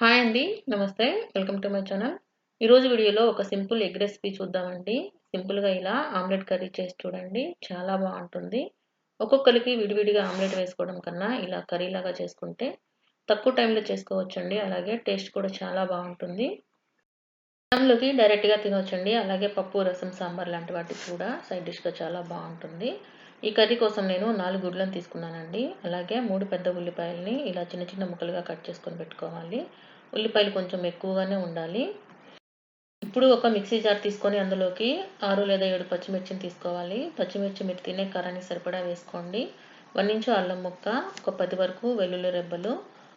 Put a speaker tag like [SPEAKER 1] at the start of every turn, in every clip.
[SPEAKER 1] Hi అండి. నమస్తే. Welcome to my channel. ఈరోజు వీడియోలో ఒక సింపుల్ ఎగ్ రెసిపీ చూద్దామండి. సింపుల్‌గా ఇలా ఆమ్లెట్ కర్రీ చేసి చూడండి. చాలా బాగుంటుంది ఒక్కొక్కరికి విడివిడిగా ఆమ్లెట్ వేసుకోవడం కన్నా ఇలా కర్రీలాగా చేసుకుంటే తక్కువ టైంలో చేసుకోవచ్చండి. అలాగే టేస్ట్ కూడా చాలా బాగుంటుంది అన్నంలోకి డైరెక్ట్‌గా తినవచ్చండి అలాగే పప్పు, రసం, సాంబార్ లాంటి వాటికి కూడా సైడ్ డిష్‌గా చాలా బాగుంటుంది ఈ కర్రీ కోసం నేను నాలుగు గుడ్లను తీసుకున్నానండి. అలాగే మూడు పెద్ద ఉల్లిపాయలని ఇలా చిన్న చిన్న ముక్కలుగా కట్ చేసుకొని పెట్టుకోవాలి. ఉల్లిపాయలు కొంచెం ఎక్కువగానే ఉండాలి. ఇప్పుడు ఒక మిక్సీ జార్ తీసుకొని అందులోకి ఆరు లేదా ఏడు పచ్చిమిర్చిని తీసుకోవాలి. పచ్చిమిర్చి మీరు తినే కారానికి సరిపడా వేసుకోండి. వన్ ఇంచు అల్లం ముక్క, ఒక పది వరకు వెల్లుల్లి రెబ్బలు,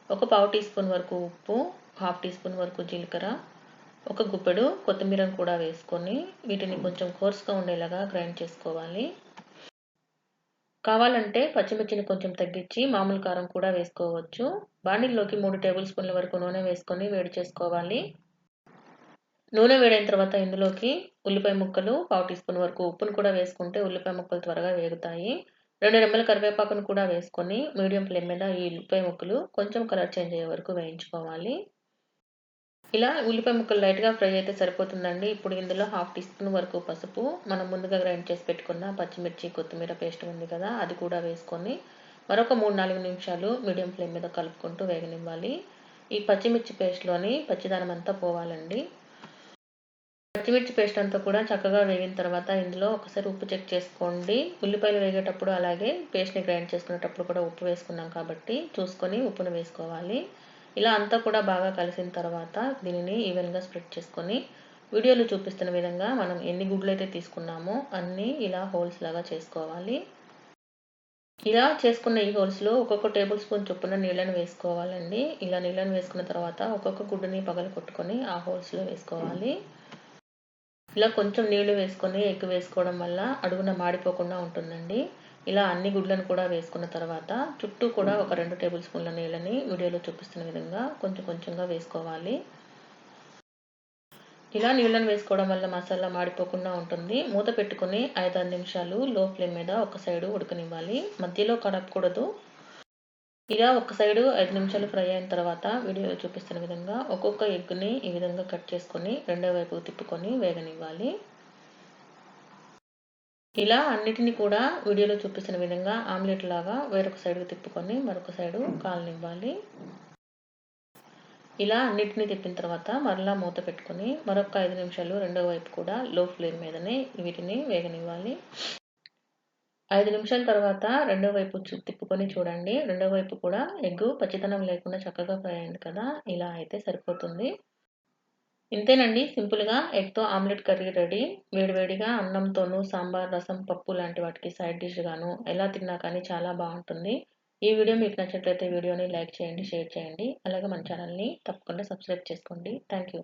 [SPEAKER 1] ఒక పావు టీ స్పూన్ వరకు ఉప్పు, హాఫ్ టీ స్పూన్ వరకు జీలకర్ర, ఒక గుప్పెడు కొత్తిమీరను కూడా వేసుకొని వీటిని కొంచెం కోర్స్‌గా ఉండేలాగా గ్రైండ్ చేసుకోవాలి. కావాలంటే పచ్చిమిర్చిని కొంచెం తగ్గించి మామూలు కారం కూడా వేసుకోవచ్చు. బాణీల్లోకి మూడు టేబుల్ స్పూన్ల వరకు నూనె వేసుకొని వేడి చేసుకోవాలి. నూనె వేడైన తర్వాత ఇందులోకి ఉల్లిపాయ ముక్కలు, పావు టీ స్పూన్ వరకు ఉప్పును కూడా వేసుకుంటే ఉల్లిపాయ ముక్కలు త్వరగా వేగుతాయి. రెండు రెమ్మల కరివేపాకును కూడా వేసుకొని మీడియం ఫ్లేమ్ మీద ఈ ఉల్లిపాయ ముక్కలు కొంచెం కలర్ చేంజ్ అయ్యే వరకు వేయించుకోవాలి. ఇలా ఉల్లిపాయ ముక్కలు లైట్‌గా ఫ్రై అయితే సరిపోతుందండి. ఇప్పుడు ఇందులో హాఫ్ టీ స్పూన్ వరకు పసుపు, మనం ముందుగా గ్రైండ్ చేసి పెట్టుకున్న పచ్చిమిర్చి, కొత్తిమీర పేస్ట్ ఉంది కదా! అది కూడా వేసుకొని మరొక 3, 4 నిమిషాలు మీడియం ఫ్లేమ్ మీద కలుపుకుంటూ వేగనివ్వాలి. ఈ పచ్చిమిర్చి పేస్ట్‌లోని పచ్చిదానం అంతా పోవాలండి. పచ్చిమిర్చి పేస్ట్ అంతా కూడా చక్కగా వేగిన తర్వాత ఇందులో ఒకసారి ఉప్పు చెక్ చేసుకోండి. ఉల్లిపాయలు వేగేటప్పుడు అలాగే పేస్ట్‌ని గ్రైండ్ చేసుకునేటప్పుడు కూడా ఉప్పు వేసుకున్నాం కాబట్టి చూసుకొని ఉప్పును వేసుకోవాలి. ఇలా అంతా కూడా బాగా కలిసిన తర్వాత దీనిని ఈవెన్‌గా స్ప్రెడ్ చేసుకొని వీడియోలో చూపిస్తున్న విధంగా మనం ఎన్ని గుడ్లయితే తీసుకున్నామో అన్నీ ఇలా హోల్స్ లాగా చేసుకోవాలి. ఇలా చేసుకున్న ఈ హోల్స్‌లో ఒక్కొక్క టేబుల్ స్పూన్ చొప్పున నీళ్ళను వేసుకోవాలండి. ఇలా నీళ్ళను వేసుకున్న తర్వాత ఒక్కొక్క గుడ్డుని పగలగొట్టుకొని ఆ హోల్స్‌లో వేసుకోవాలి. ఇలా కొంచెం నీళ్ళు వేసుకొని ఎగ్ వేసుకోవడం వల్ల అడుగున మాడిపోకుండా ఉంటుందండి. ఇలా అన్ని గుడ్లను కూడా వేసుకున్న తర్వాత చుట్టూ కూడా ఒక రెండు టేబుల్ స్పూన్ల నీళ్ళని వీడియోలో చూపిస్తున్న విధంగా కొంచెం కొంచెంగా వేసుకోవాలి. ఇలా నీళ్ళను వేసుకోవడం వల్ల మసాలా మాడిపోకుండా ఉంటుంది. మూత పెట్టుకుని ఐదారు నిమిషాలు లో ఫ్లేమ్ మీద ఒక సైడు ఉడకనివ్వాలి. మధ్యలో కడపకూడదు ఇలా ఒక సైడు ఐదు నిమిషాలు ఫ్రై అయిన తర్వాత వీడియోలో చూపిస్తున్న విధంగా ఒక్కొక్క ఎగ్‌ని ఈ విధంగా కట్ చేసుకొని రెండో వైపు తిప్పుకొని వేగనివ్వాలి. ఇలా అన్నిటిని కూడా వీడియోలో చూపిస్తున్న విధంగా ఆమ్లెట్ లాగా వేరొక సైడ్‌కి తిప్పుకొని మరొక సైడు కాలనివ్వాలి. ఇలా అన్నిటిని తిప్పిన తర్వాత మరలా మూత పెట్టుకొని మరొక ఐదు నిమిషాలు రెండో వైపు కూడా లో ఫ్లేమ్ మీదనే వీటిని వేగనివ్వాలి. ఐదు నిమిషాల తర్వాత రెండో వైపు తిప్పుకొని చూడండి. రెండో వైపు కూడా ఎగ్గు పచ్చితనం లేకుండా చక్కగా ఫ్రై అయింది కదా! ఇలా అయితే సరిపోతుంది. ఇంతేనండి సింపుల్‌గా ఎగ్‌తో ఆమ్లెట్ కర్రీ రెడీ. వేడివేడిగా అన్నంతోనూ సాంబార్, రసం, పప్పు లాంటి వాటికి సైడ్ డిష్‌గాను ఎలా తిన్నా కానీ చాలా బాగుంటుంది ఈ వీడియో మీకు నచ్చినట్లయితే వీడియోని లైక్ చేయండి, షేర్ చేయండి. అలాగే మన ఛానల్‌ని తప్పకుండా సబ్స్క్రైబ్ చేసుకోండి. Thank you.